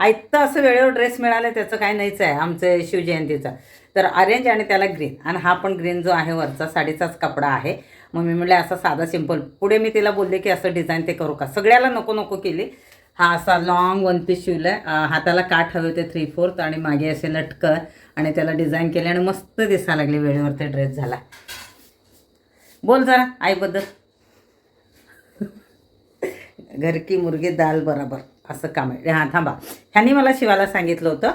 आयत्तं असं वेळेवर ड्रेस मिळालं त्याचं काय नाहीच आहे आमचं शिवजयंतीचा. तर ऑरेंज आणि त्याला ग्रीन आणि हा पण ग्रीन जो आहे वरचा साडीचाच कपडा आहे. मग मी म्हणले असा साधा सिंपल पुढे मी तिला बोलले की असं डिझाईन ते करू का? सगळ्याला नको नको केली. हा असा लॉंग वन पीस शिवलं हाताला काठ हवे होते थ्री फोर्थ आणि मागे असे लटकन आणि त्याला डिझाईन केले आणि मस्त दिसायला लागली. वेळेवर ते ड्रेस झाला. बोल जरा आईबद्दल घर की मुर्गी दाल बराबर. असं काम आहे. हां थांबा. ह्यांनी मला शिवायला सांगितलं होतं.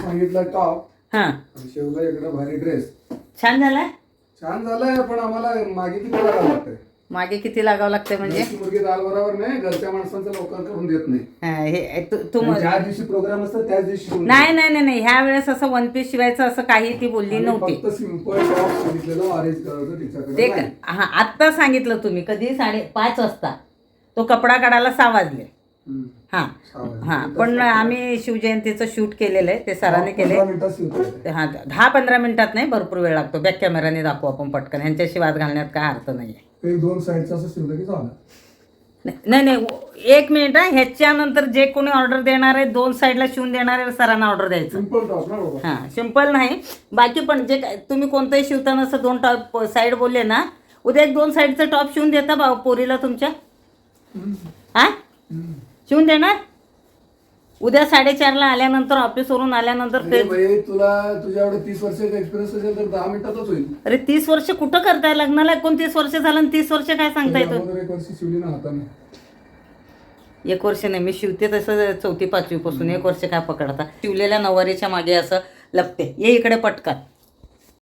सांगितलं टॉप. हां. शिवला इकडं भारी ड्रेस छान झालाय? छान झालंय पण आम्हाला मागे किती लागावं लागतंय? मागे किती लागावं लागतं म्हणजे? घरची मुलगी दाल बरोबर नाही घरच्या माणसांचं लवकर करून देत नाही. हां, हे तू तू आणि ज्या दिवशी प्रोग्राम असतात त्याच दिवशी शिवून नाही नाही नाही नाही. ह्या वेळेस असं वन पीस शिवायचं असं काही ती बोलली आम्ही नव्हती. फक्त सिंपल टॉप सांगितलेलं ऑरेंज कलरचं तिच्याकडे ते नाही. हा आत्ता सांगितलं तुम्ही. कधी? साडे पाच वाजता. तो कपडा काढायला सहा वाजले. हां. हां. पण आम्ही शिवजयंतीचं शूट केलेलं आहे. ते सरांनी केले. हां दहा पंधरा मिनिटात नाही भरपूर वेळ लागतो. बॅक कॅमेराने दाखवू आपण पटकन. ह्यांच्याशी वाद घालण्यात काय अर्थ नाही आहे दोन साईडचं नाही नाही एक मिनिट आहे ह्याच्यानंतर जे कोणी ऑर्डर देणार आहे दोन साईडला शिवून देणार आहे सरांना ऑर्डर द्यायचं. हां सिंपल नाही. बाकी पण जे काय तुम्ही कोणतंही शिवताना असं दोन टॉप साईड बोलले ना उद्या एक दोन साईडचं टॉप शिवून देता बा पोरीला तुमच्या? हां. शिवून देणार? उद्या साडेचारला आल्यानंतर ऑफिसवरून आल्यानंतर अरे ते भाई तुला तुझ्या एवढं तीस वर्षाचा एक्सपिरियन्स असेल तर दहा मिनिटातच होईल. अरे तीस वर्ष कुठं करताय? लग्नाला एकोणतीस वर्ष झालं आणि तीस वर्ष काय सांगता येतं अगोदर एक वर्षी शिवली ना हाताने. एक वर्ष नाही मी शिवते तसं चौथी पाचवी पासून एक वर्ष काय पकडता? शिवलेल्या नऊवारीच्या मागे असं लपते. ये इकडे पटकन.